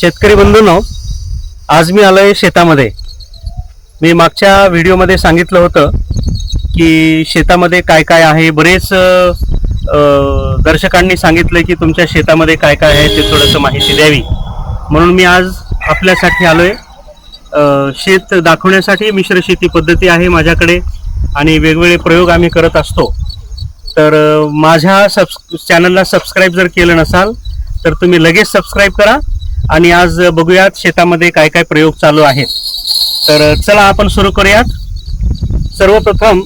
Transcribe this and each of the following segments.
शेतकरी बंधूंनो आज मी आलो आहे शेतामध्ये. मी मागच्या व्हिडिओमध्ये सांगितलं होतं की शेतामध्ये काय काय आहे. बरेच दर्शकांनी सांगितलं की तुमच्या शेतामध्ये काय काय आहे ते थोडंसं माहिती द्यावी. म्हणून मी आज आपल्यासाठी आलो आहे शेत दाखवण्यासाठी मिश्र शेती पद्धती आहे माझ्याकडे आणि वेगवेगळे प्रयोग आम्ही करत असतो. तर माझ्या सबस् चॅनलला सबस्क्राईब जर केलं नसाल तर तुम्ही लगेच सबस्क्राईब करा. आणि आज बघूयात शेतामध्ये काय काय प्रयोग चालू आहेत. तर चला आपण सुरू करूयात. सर्वप्रथम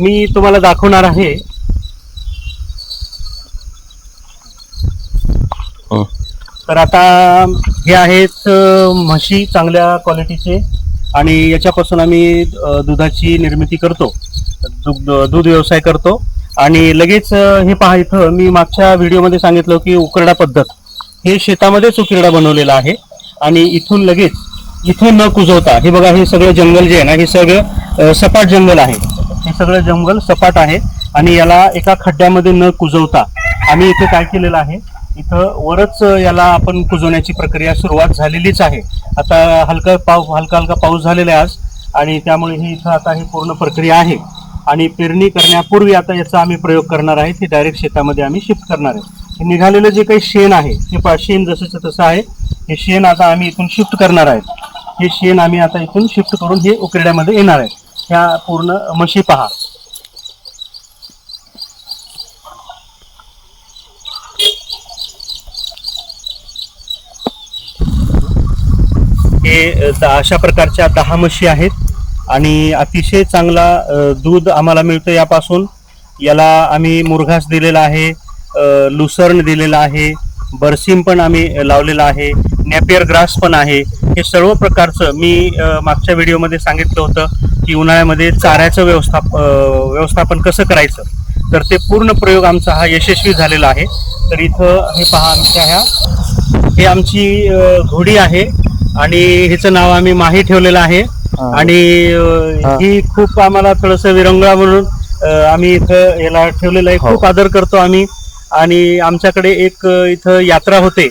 मी तुम्हाला दाखवणार आहे. तर आता हे आहेत म्हशी चांगल्या क्वालिटीचे आणि याच्यापासून आम्ही दुधाची निर्मिती करतो. दुग्ध दूध व्यवसाय करतो. आणि लगेच हे पहा इथं मी मागच्या व्हिडिओमध्ये सांगितलं की उकरडा पद्धत. हे शेतामध्येच उकिरडा बनवलेला आहे. आणि इथून लगेच इथे न कुजवता हे बघा हे सगळं जंगल जे आहे ना हे सगळं सपाट जंगल आहे. हे सगळं जंगल सपाट आहे. आणि याला एका खड्ड्यामध्ये न कुजवता आम्ही इथे काय केलेलं आहे? इथं वरच याला आपण कुजवण्याची प्रक्रिया सुरुवात झालेलीच आहे. आता हलका पाव हलका हलका पाऊस झालेला आहे आज. आणि त्यामुळे ही इथं आता ही पूर्ण प्रक्रिया आहे. आणि पेरणी करण्यापूर्वी आता याचा आम्ही प्रयोग करणार आहे. ते डायरेक्ट शेतामध्ये आम्ही शिफ्ट करणार आहे. निघालेलं जे काही शेण आहे ते पा शेण जसंच तसं आहे. हे शेण आता आम्ही इथून शिफ्ट करणार आहे. हे शेण आम्ही आता इथून शिफ्ट करून हे उकरड्यामध्ये येणार आहे. ह्या पूर्ण म्हशी पहा. हे अशा प्रकारच्या दहा म्हशी आहेत. आणि अतिशय चांगला दूध आम्हाला मिळतं यापासून. याला आम्ही मुरघास दिलेला आहे लुसर्न दिलेला आहे बरसीम पण आम्ही लावलेला आहे नॅपियर ग्रास पण आहे. हे सर्व प्रकारचं मी मागच्या व्हिडिओमध्ये सांगितलं होतं की उन्हाळ्यामध्ये चाऱ्याचं व्यवस्थाप व्यवस्थापन कसं करायचं? तर ते पूर्ण प्रयोग आमचा हा यशस्वी झालेला आहे. तर इथं हे पहा आमच्या ह्या हे आमची घोडी आहे आणि ह्याचं नाव आम्ही माही ठेवलेलं आहे. आणि अ, हा. खूप आम्हाला थोडस विरंगुळा म्हणून अ, आम्ही इथं याला ठेवलेलं आहे. हो. खूप आदर करतो आम्ही. आणि आमच्याकडे एक अ, इथं यात्रा होते.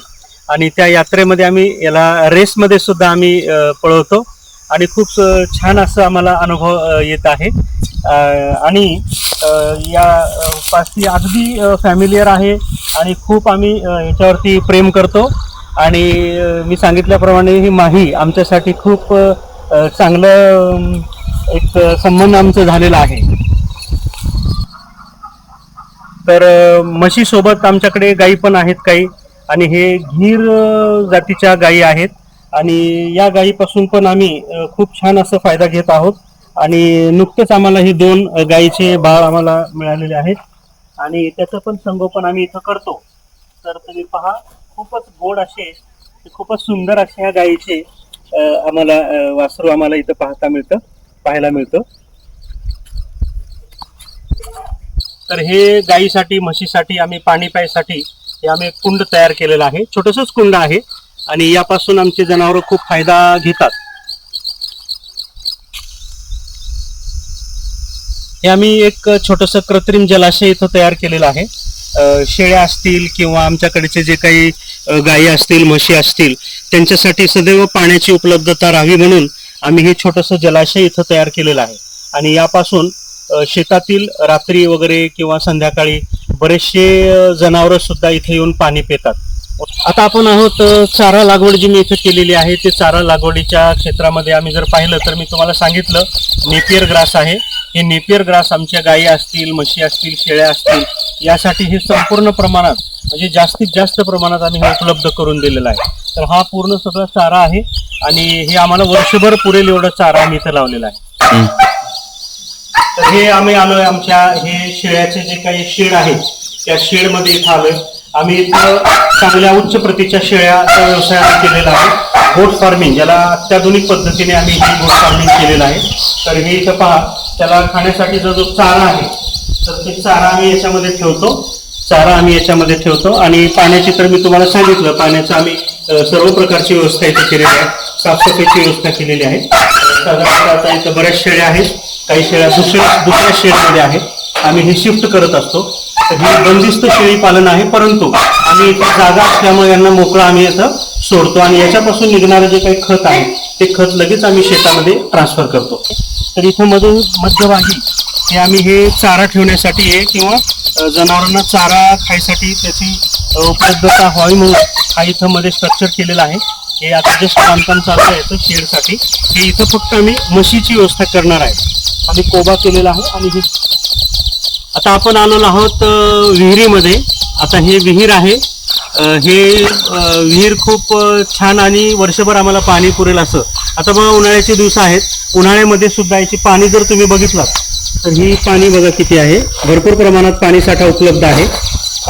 आणि त्या यात्रेमध्ये आम्ही याला रेसमध्ये सुद्धा आम्ही अ, पळवतो. आणि खूप छान असं आम्हाला अनुभव अ, येत आहे. अ, आणि अ, या अ, पास्ती अगदी फॅमिलियर आहे. आणि खूप आम्ही अ, याच्यावरती प्रेम करतो. आणि अ, मी सांगितल्याप्रमाणे ही माही आमच्यासाठी खूप अ, चांगलं एक संबंध आमचं झालेला आहे. तर म्हशीसोबत आमच्याकडे गायी पण आहेत काही. आणि हे गीर जातीच्या गायी आहेत. आणि या गायीपासून पण आम्ही खूप छान असं फायदा घेत आहोत. आणि नुकतंच आम्हाला ही दोन गाईचे गायीचे बाळ आम्हाला मिळालेले आहेत. आणि त्याचं पण संगोपन आम्ही इथं करतो. तर तुम्ही पहा खूपच गोड असे खूपच सुंदर असे ह्या गायीचे आम्हाला वासरू आम्हाला इथं पाहता मिळतं पाहायला मिळतं. तर हे गाईसाठी म्हशीसाठी आम्ही पाणी प्यायसाठी हे आम्ही कुंड तयार केलेलं आहे. छोटंसंच कुंड आहे आणि यापासून आमचे जनावर खूप फायदा घेतात. हे आम्ही एक छोटंसं कृत्रिम जलाशय इथं तयार केलेलं आहे. शेळ्या असतील किंवा आमच्याकडचे जे काही गायी असतील म्हशी असतील त्यांच्यासाठी सदैव पाण्याची उपलब्धता राहावी म्हणून आम्ही हे छोटंसं जलाशय इथं तयार केलेलं आहे. आणि यापासून शेतातील रात्री वगैरे किंवा संध्याकाळी बरेचसे जनावरंसुद्धा इथे येऊन पाणी पितात. आता आपण आहोत चारा लागवड जी मी इथे केलेली आहे ते चारा लागवडीच्या क्षेत्रामध्ये आम्ही जर पाहिलं तर मी तुम्हाला सांगितलं नेपियर ग्रास आहे. हे नेपियर ग्रास आमच्या गायी असतील म्हशी असतील शेळ्या असतील यासाठी हे संपूर्ण प्रमाणात म्हणजे जास्तीत जास्त प्रमाणात आम्ही हे उपलब्ध करून दिलेलं आहे. तर हा पूर्ण सगळा चारा आहे आणि हे आम्हाला वर्षभर पुरेल एवढा चारा आम्ही इथं लावलेला आहे. तर हे आम्ही आलोय आमच्या हे शेळ्याचे जे काही शेड आहे त्या शेडमध्ये इथं आलोय. आम्ही इथं चांगल्या उच्च प्रतीच्या शेळ्याचा व्यवसाय आम्ही केलेला आहे गोट फार्मिंग ज्याला अत्याधुनिक पद्धतीने आम्ही हे गोट फार्मिंग केलेलं आहे. तर हे इथं पहा त्याला खाण्यासाठीचा जो चारा आहे तर ते चारा आम्ही याच्यामध्ये ठेवतो. चारा आम्ही याच्यामध्ये ठेवतो. आणि पाण्याची तर मी तुम्हाला सांगितलं पाण्याचं आम्ही सर्व प्रकारची व्यवस्था इथे केलेली आहे. साफसफाईची व्यवस्था केलेली आहे. साधारणतः आता इथं बऱ्याच शेळ्या आहेत. काही शेळ्या दुसऱ्या दुसऱ्या शेडमध्ये आहेत. आम्ही हे शिफ्ट करत असतो. तर हे बंदिस्त शेळी पालन आहे परंतु आम्ही इथे जागा असल्यामुळे यांना मोकळं आम्ही इथं सोडतो आणि याच्यापासून निघणारं जे काही खत आहे ते खत लगेच आम्ही शेतामध्ये ट्रान्सफर करतो. तर इथं मध्ये मध्यभागी हे आम्ही हे चारा ठेवण्यासाठी आहे किंवा जनावरांना चारा खायसाठी त्याची उपलब्धता व्हावी म्हणून हा इथं मध्ये स्ट्रक्चर केलेला आहे. हे आता जस्ट बांधकाम चालू आहे याचं शेडसाठी हे इथं फक्त आम्ही म्हशीची व्यवस्था करणार आहे. आम्ही कोबा केलेला आहे आणि हे आता आपण आलेलो आहोत विहिरीमध्ये. आता हे विहीर आहे. हे विहीर खूप छान आणि वर्षभर आम्हाला पाणी पुरेल असं. आता बघा उन्हाळ्याचे दिवस आहेत. उन्हाळ्यामध्ये सुद्धा याची पाणी जर तुम्ही बघितलात तर ही पाणी बघा किती आहे. भरपूर प्रमाणात पाणी साठा उपलब्ध आहे.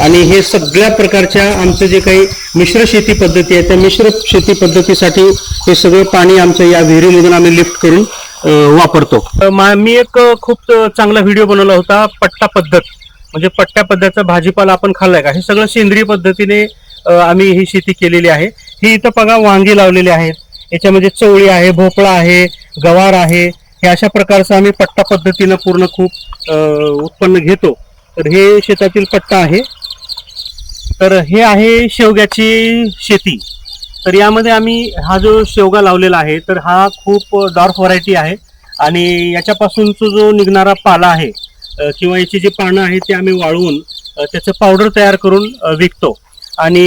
आणि हे सगळ्या प्रकारच्या आमचं जे काही मिश्र शेती पद्धती आहे त्या मिश्र शेती पद्धतीसाठी हे सगळं पाणी आमचं या विहिरीमधून आम्ही लिफ्ट करून वापरतो. मी एक खूप चांगला व्हिडिओ बनवला होता पट्टा पद्धत. म्हणजे पट्ट्या पद्धतीचा भाजीपाला आपण खाल्लाय का? हे सगळं सेंद्रिय पद्धतीने आम्ही ही शेती केलेली आहे. ही इथं बघा वांगी लावलेली आहेत. याच्यामध्ये म्हणजे चवळी आहे भोपळा आहे गवार आहे. हे अशा प्रकारचं आम्ही पट्टा पद्धतीनं पूर्ण खूप उत्पन्न घेतो. तर हे शेतातील पट्टा आहे. तर हे आहे शेवग्याची शेती. तर यामध्ये आम्ही हा जो शेवगा लावलेला आहे तर हा खूप डार्क व्हरायटी आहे. आणि याच्यापासूनचा जो निघणारा पाला आहे किंवा याची जी पानं आहेत ते आम्ही वाळवून त्याचं पावडर तयार करून विकतो. आणि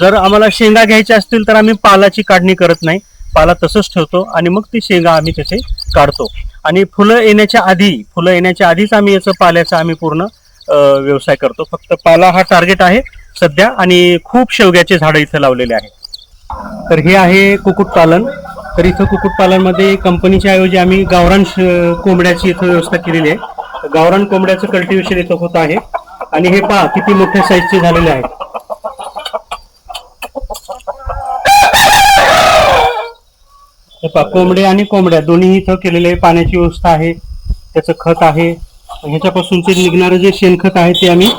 जर आम्हाला शेंगा घ्यायच्या असतील तर आम्ही पालाची काढणी करत नाही. पाला तसंच ठेवतो आणि मग ती शेंगा आम्ही त्याचे काढतो. आणि फुलं येण्याच्या आधी फुलं येण्याच्या आधीच आम्ही याचं पाल्याचा आम्ही पूर्ण व्यवसाय करतो. फक्त पाला हा टार्गेट आहे सध्या आणि खूप शेवग्याचे झाडं इथं लावलेले आहेत. तर हे आहे कुक्कुटपालन तर इथं कुक्कुटपालनमध्ये कंपनीच्या ऐवजी आम्ही गावरान कोंबड्याची इथं व्यवस्था केलेली आहे. गावरान कोंबड्याचं कल्टिवेशन इथं होत आहे. आणि हे पहा किती मोठ्या साईजचे झालेले आहेत. हे पहा कोंबडे आणि कोंबड्या दोन्ही इथं केलेले आहे. पाण्याची व्यवस्था आहे त्याचं खत आहे. ह्याच्यापासूनचे निघणारं जे शेणखत आहे ते आम्ही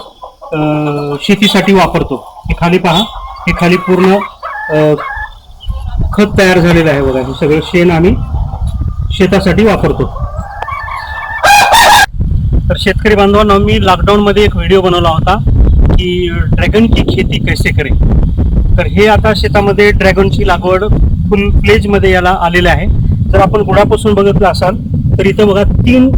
शेतीसाठी वापरतो. हे खाली पहा हे खाली पूर्ण खत तयार झालेलं आहे बघा. हे सगळं शेण आम्ही शेतासाठी वापरतो. तर शेतकरी बांधवांना मी लॉकडाऊनमध्ये एक व्हिडिओ बनवला होता की ड्रॅगनची खेती कैसे करे तर हे आता शेतामध्ये ड्रॅगनची लागवड फुल प्लेजमध्ये याला आलेले आहे. जर आपण गुळापासून बघितलं असाल तर इथं बघा तीन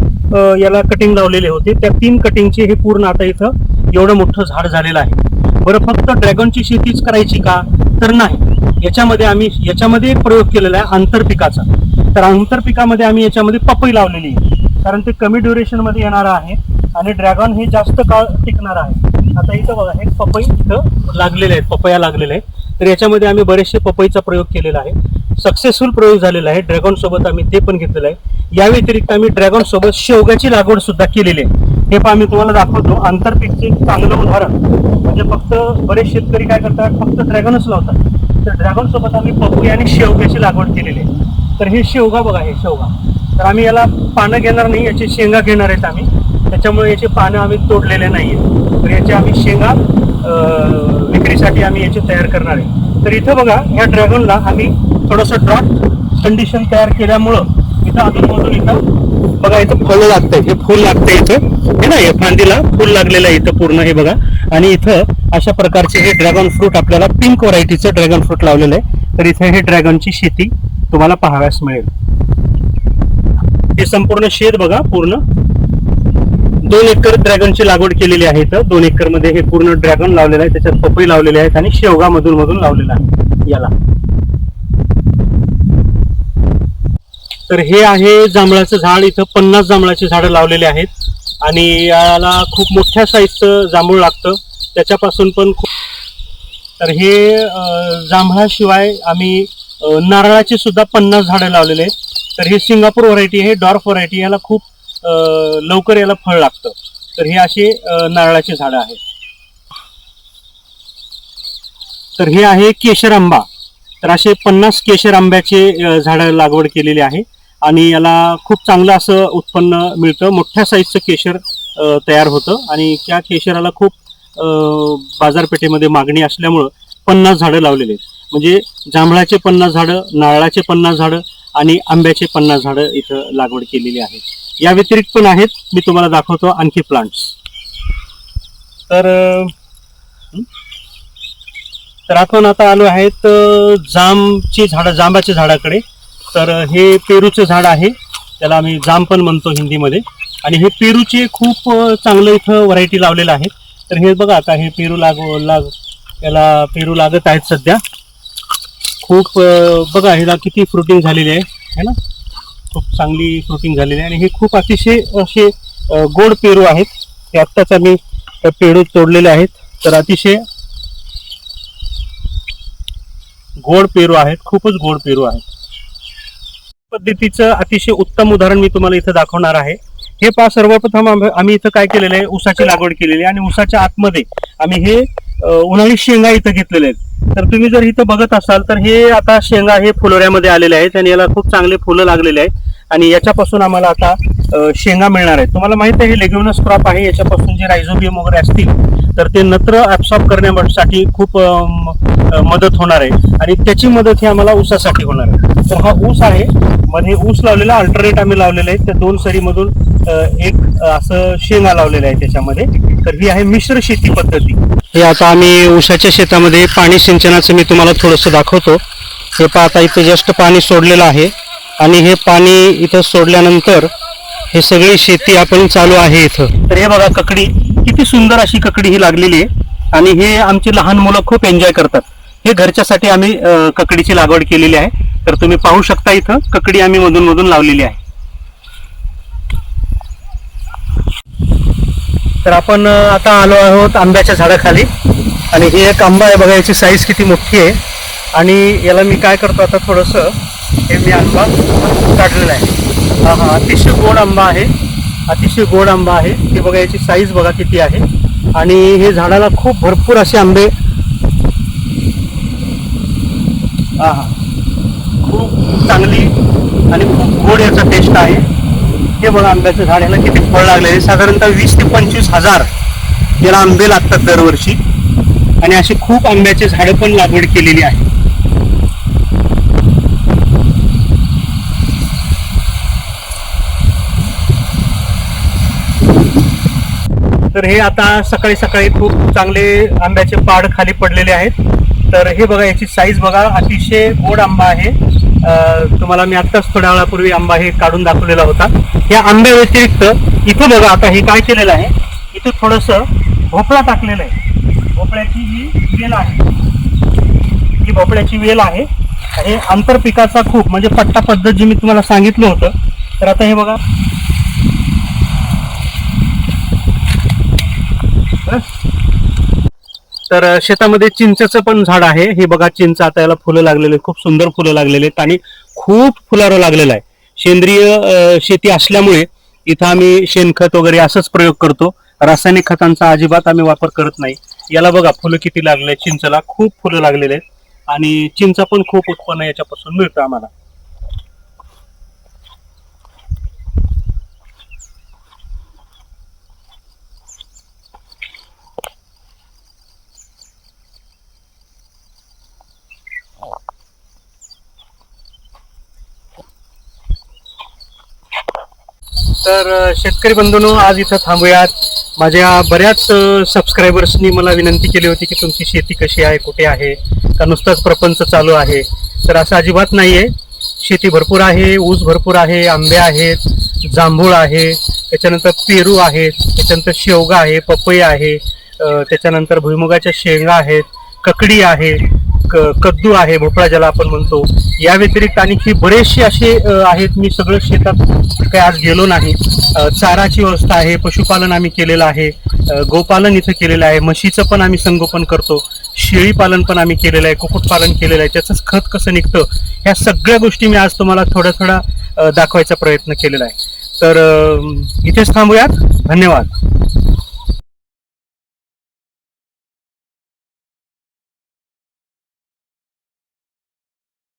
याला कटिंग लावलेले होते. त्या तीन कटिंगचे हे पूर्ण आता इथं एवढं मोठं झाड झालेलं आहे. बरं फक्त ड्रॅगनची शेतीच करायची का? तर नाही. याच्यामध्ये आम्ही याच्यामध्ये एक प्रयोग केलेला आहे आंतरपिकाचा. तर आंतरपिकामध्ये आम्ही याच्यामध्ये पपई लावलेली आहे. कारण ते कमी ड्युरेशनमध्ये येणार आहे आणि ड्रॅगन हे जास्त काळ टिकणार आहे. आता इथं बघा हे पपई इथं लागलेले आहेत पपया लागलेले आहेत. तर याच्यामध्ये आम्ही बरेचसे पपईचा प्रयोग केलेला आहे. सक्सेसफुल प्रयोग झालेला आहे ड्रॅगन सोबत आम्ही ते पण घेतलेलं आहे. या व्यतिरिक्त आम्ही ड्रॅगन सोबत शेवग्याची लागवड सुद्धा केलेली आहे. हे पण आम्ही तुम्हाला दाखवतो. आंतरपीकचे चांगलं उदाहरण. म्हणजे फक्त बरेच शेतकरी काय करतात फक्त ड्रॅगनच लावतात. तर ड्रॅगन सोबत आम्ही पपई आणि शेवग्याची लागवड केलेली आहे. तर हे शेवगा बघा हे शेवगा. तर आम्ही याला पानं घेणार नाही याची शेंगा घेणार आहेत आम्ही. त्याच्यामुळे याची पानं आम्ही तोडलेले नाही आहेत तर याची आम्ही शेंगा विक्रीसाठी आम्ही याची तयार करणार आहे. तर इथं बघा ह्या ड्रॅगनला आम्ही थोडंसं ड्रॉट कंडिशन तयार केल्यामुळं इथं अजूनमधून इथं बघा इथं फळं लागतंय. हे फुल लागतंय इथं. हे ना या फांदीला फुल लागलेलं आहे इथं पूर्ण हे बघा. आणि इथं अशा प्रकारचे हे ड्रॅगन फ्रूट आपल्याला पिंक व्हरायटीचं ड्रॅगन फ्रूट लावलेलं आहे. तर इथं हे ड्रॅगनची शेती तुम्हाला पाहाव्यास मिळेल. हे संपूर्ण शेत बघा पूर्ण. दोन एकर ड्रॅगनची लागवड केलेली आहे इथं. दोन एकरमध्ये हे पूर्ण ड्रॅगन लावलेलं आहे. त्याच्यात पपई लावलेले आहेत आणि शेवगा मधून मधून लावलेला आहे. याला. तर हे आहे जांभळाचं झाड. इथं पन्नास जांभळाची झाडं लावलेली आहेत. आणि याला खूप मोठ्या साईजचं जांभूळ लागतं. त्याच्यापासून पण खूप तर हे जांभळाशिवाय आम्ही नारळाची सुद्धा पन्नास झाडं लावलेले आहेत. तर हे सिंगापूर व्हरायटी हे डॉर्फ व्हरायटी याला खूप लवकर याला फळ लागतं. तर हे असे नारळाचे झाडं आहेत. तर हे आहे केशर आंबा तर असे पन्नास केशर आंब्याचे झाडं लागवड केलेली आहे. आणि याला खूप चांगलं असं उत्पन्न मिळतं. मोठ्या साईजचं केशर तयार होतं. आणि त्या केशराला खूप बाजारपेठेमध्ये मागणी असल्यामुळं पन्नास झाडं लावलेली आहेत. म्हणजे जांभळाचे पन्नास झाडं नारळाचे पन्नास झाडं आणि आंब्याचे पन्नास झाडं इथं लागवड केलेली आहे. या व्यतिरिक्त पण आहेत. मी तुम्हाला दाखवतो आणखी प्लांट्स तर तर आपण आता आलो आहेत जांबची जामची झाडं जांबाच्या झाडाकडे. तर हे पेरूचं झाड आहे. त्याला आम्ही जाम पण म्हणतो हिंदीमध्ये. आणि हे पेरूचे खूप चांगलं इथं व्हरायटी लावलेलं आहे. तर हे बघा आता हे पेरू लाग लाग याला पेरू लागत आहेत सध्या. खूप बघा ह्याला किती फ्रुटिंग झालेली आहे है ना? खूप चांगली फ्रुटिंग झालेली आहे. आणि हे खूप अतिशय असे गोड पेरू आहेत. हे आत्ताच आम्ही पेरू तोडलेले आहेत. तर अतिशय गोड पेरू आहेत. खूपच गोड पेरू आहेत. पद्धतीचं अतिशय उत्तम उदाहरण मी तुम्हाला इथं दाखवणार आहे. हे पहा सर्वप्रथम आम्ही आम्ही इथं काय केलेलं आहे? ऊसाची लागवड केलेली आहे. आणि ऊसाच्या आतमध्ये आम्ही हे उन्हाळी शेंगा इथं घेतलेले आहेत. तर तुम्ही जर इथं बघत असाल तर हे आता शेंगा हे फुलोऱ्यामध्ये आलेले आहेत आणि याला खूप चांगले फुलं लागलेले आहेत. आणि याच्यापासून आम्हाला आता शेंगा मिळणार आहेत. तुम्हाला माहीत आहे हे लेग्युनस क्रॉप आहे. याच्यापासून जे रायझोबियम वगैरे असतील तर ते नत्र ॲब्सॉर्ब करण्यासाठी खूप मदत होणार आहे. आणि त्याची मदत ही आम्हाला ऊसासाठी होणार आहे. तर हा ऊस आहे. मध्ये ऊस लावलेला अल्टरनेट आम्ही लावलेले आहे त्या दोन सरीमधून एक असं शेंगा लावलेलं आहे त्याच्यामध्ये. तर ही आहे मिश्र शेती पद्धती. हे आता आम्ही उसाच्या शेतामध्ये पाणी सिंचनाचं मी तुम्हाला थोडंसं दाखवतो. हे पाहता आता इथं जस्ट पाणी सोडलेलं आहे. आणि हे पाणी इथं सोडल्यानंतर हे सगळी शेती आपण चालू आहे इथं. तर हे बघा ककडी. किती सुंदर अशी ककडी ही लागलेली आहे. आणि हे आमची लहान मुलं खूप एन्जॉय करतात. हे घरच्यासाठी आम्ही ककडीची लागवड केलेली आहे. तर तुम्ही पाहू शकता इथं ककडी आम्ही मधून मधून लावलेली आहे. तर आपण आता आलो आहोत आंब्याच्या झाडाखाली. आणि ही एक आंबा आहे बघा याची साईज किती मोठी आहे. आणि याला मी काय करतो आता थोडंसं हे मी आंबा काढलेला आहे. हा हा अतिशय गोड आंबा आहे. अतिशय गोड आंबा आहे. ते बघा याची साईज बघा किती आहे. आणि हे झाडाला खूप भरपूर असे आंबे. हा हा. खूप चांगली आणि खूप गोड याचा टेस्ट आहे. हे बघा आंब्याचं झाड याला किती फळ लागले? साधारणतः वीस ते पंचवीस हजार याला आंबे लागतात दरवर्षी. आणि अशी खूप आंब्याचे झाडं पण लागवड केलेली आहे. तर हे आता सकाळी सकाळी खूप चांगले आंब्याचे पाड खाली पडलेले आहेत. तर हे बघा याची साईज बघा अतिशय गोड आंबा आहे. तुम्हाला मी आत्ताच थोड्या वेळापूर्वी आंबा हे काढून दाखवलेला होता. या आंब्या व्यतिरिक्त इथं बघा आता हे काय केलेलं आहे? इथं थोडस भोपळा टाकलेलं आहे. भोपळ्याची ही वेल आहे. ही भोपळ्याची वेल आहे. हे आंतरपिकाचा खूप म्हणजे पट्टा पद्धत जी मी तुम्हाला सांगितलं होतं. तर आता हे बघा. बस. तर शेतामध्ये चिंचेचं पण झाड आहे. हे बघा चिंच आता याला फुलं लागलेले खूप सुंदर फुलं लागलेले आहेत आणि खूप फुलारं लागलेलं आहे. सेंद्रिय शेती असल्यामुळे इथं आम्ही शेणखत वगैरे असंच प्रयोग करतो. रासायनिक खतांचा अजिबात आम्ही वापर करत नाही. याला बघा फुलं किती लागले चिंचला. खूप फुलं लागलेले आहेत. आणि चिंच पण खूप उत्पन्न याच्यापासून मिळतं आम्हाला. तर शेतकरी बंधूंनो आज इथं थांबूयात. माझ्या बऱ्याच सबस्क्रायबर्सनी मला विनंती केली होती की तुमची शेती कशी आहे कुठे आहे का नुसताच प्रपंच चालू आहे. तर असं अजिबात नाही आहे शेती भरपूर आहे ऊस भरपूर आहे आंबे आहेत जांभूळ आहे त्याच्यानंतर पेरू आहेत त्याच्यानंतर शेवगा आहे पपई आहे त्याच्यानंतर भुईमुगाच्या शेंगा आहेत ककडी आहे कद्दू आहे भोपळा ज्याला आपण म्हणतो. या व्यतिरिक्त आणखी बरेचसे असे आहेत. मी सगळं शेतात काही आज गेलो नाही. चाराची व्यवस्था आहे पशुपालन आम्ही केलेलं आहे. गोपालन इथं केलेलं आहे. म्हशीचं पण आम्ही संगोपन करतो. शेळी पालन पण आम्ही केलेलं आहे. कुक्कुटपालन केलेलं आहे. त्याचंच खत कसं निघतं? ह्या सगळ्या गोष्टी मी आज तुम्हाला थोड्या थोड्या दाखवायचा प्रयत्न केलेला आहे. तर इथेच थांबूयात. धन्यवाद.